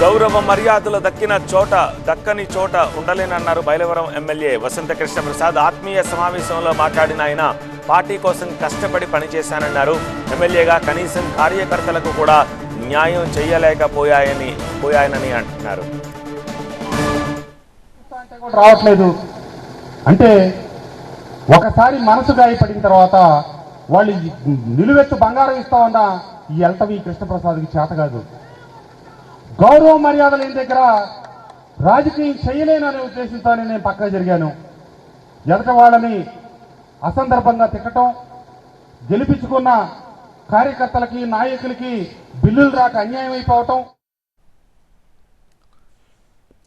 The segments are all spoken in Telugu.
గౌరవ మర్యాదలు దక్కిన చోట దక్కని చోట ఉండలేనన్నారు బైలవరం ఎమ్మెల్యే వసంత కృష్ణ ప్రసాద్. ఆత్మీయ సమావేశంలో మాట్లాడిన ఆయన పార్టీ కోసం కష్టపడి పనిచేశానన్నారు. ఎమ్మెల్యేగా కనీసం కార్యకర్తలకు కూడా న్యాయం చేయలేకపోయాయని పోయాయనని అంటున్నారు. రావట్లేదు. అంటే ఒకసారి మనసు గాయపడిన తర్వాత వాళ్ళు నిలువెత్తు బంగారం ఇస్తామన్నా ఈ ఎల్తవి కృష్ణప్రసాద్కి చేత కాదు. గౌరవ మర్యాద లేని దగ్గర రాజకీయం చేయలేననే ఉద్దేశంతోనే నేను పక్కన జరిగాను. ఎదట వాళ్ళని అసందర్భంగా తిట్టడం గెలిపించుకున్న కార్యకర్తలకి నాయకులకి బిల్లులు రాక అన్యాయం అయిపోవటం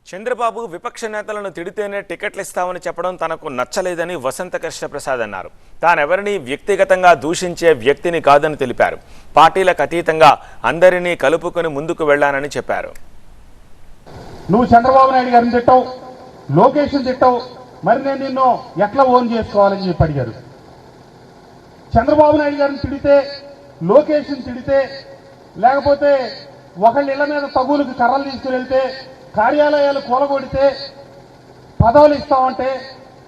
చంద్రబాబు విపక్ష నేతలను తిడితేనే టికెట్లు ఇస్తామని చెప్పడం తనకు నచ్చలేదని వసంత కృష్ణప్రసాద్ అన్నారు. తానెవరిని వ్యక్తిగతంగా దూషించే వ్యక్తిని కాదని తెలిపారు. పార్టీలకు అతీతంగా అందరినీ కలుపుకొని ముందుకు వెళ్ళానని చెప్పారు. నువ్వు చంద్రబాబు నాయుడు గారిని తిట్టావు లోకేషన్ తిట్టావు మరి నేను నిన్ను ఎట్లా ఓన్ చేసుకోవాలని చెప్పి అడిగారు. చంద్రబాబు నాయుడు గారిని తిడితే లోకేషన్ తిడితే లేకపోతే ఒకళ్ళ ఇళ్ళ మీద తగులకు కర్రలు తీసుకుని వెళ్తే కార్యాలయాలు కూలగొడితే పదవులు ఇస్తామంటే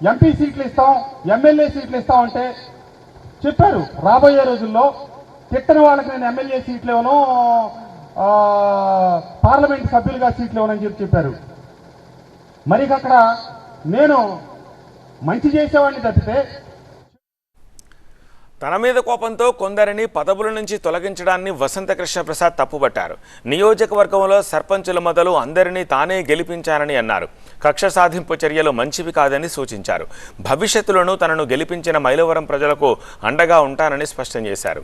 ఎంపీ సీట్లు ఇస్తాం ఎమ్మెల్యే సీట్లు ఇస్తామంటే చెప్పారు. రాబోయే రోజుల్లో తిట్టని వాళ్ళకి నేను ఎమ్మెల్యే సీట్లు ఇవ్వను పార్లమెంట్ సభ్యులుగా సీట్లు ఇవ్వనని చెప్పి చెప్పారు. మరి అక్కడ నేను మంచి చేసేవాడిని తప్పితే తన మీద కోపంతో కొందరిని పదవుల నుంచి తొలగించడాన్ని వసంతకృష్ణ ప్రసాద్ తప్పుపట్టారు నియోజకవర్గంలో సర్పంచుల మొదలు అందరినీ తానే గెలిపించానని అన్నారు. కక్ష సాధింపు చర్యలు మంచివి కాదని సూచించారు. భవిష్యత్తులోనూ తనను గెలిపించిన మైలవరం ప్రజలకు అండగా ఉంటానని స్పష్టం చేశారు.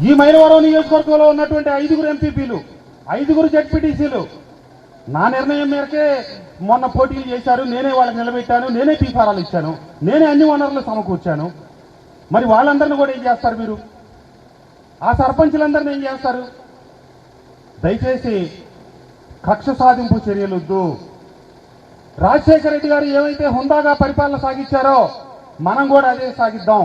ఈ మైలవరం నియోజకవర్గంలో ఉన్నటువంటి ఐదుగురు ఎంపీపీలు ఐదుగురు జడ్పీటీసీలు నా నిర్ణయం మేరకే మొన్న పోటీలు చేశారు. నేనే వాళ్ళకి నిలబెట్టాను. నేనే పీఫారాలు ఇచ్చాను. నేనే అన్ని వనరులు సమకూర్చాను. మరి వాళ్ళందరినీ కూడా ఏం చేస్తారు మీరు? ఆ సర్పంచులందరినీ ఏం చేస్తారు? దయచేసి కక్ష సాధింపు చర్యలు వద్దు. రాజశేఖర రెడ్డి గారు ఏమైతే హుందాగా పరిపాలన సాగించారో మనం కూడా అదే సాగిద్దాం.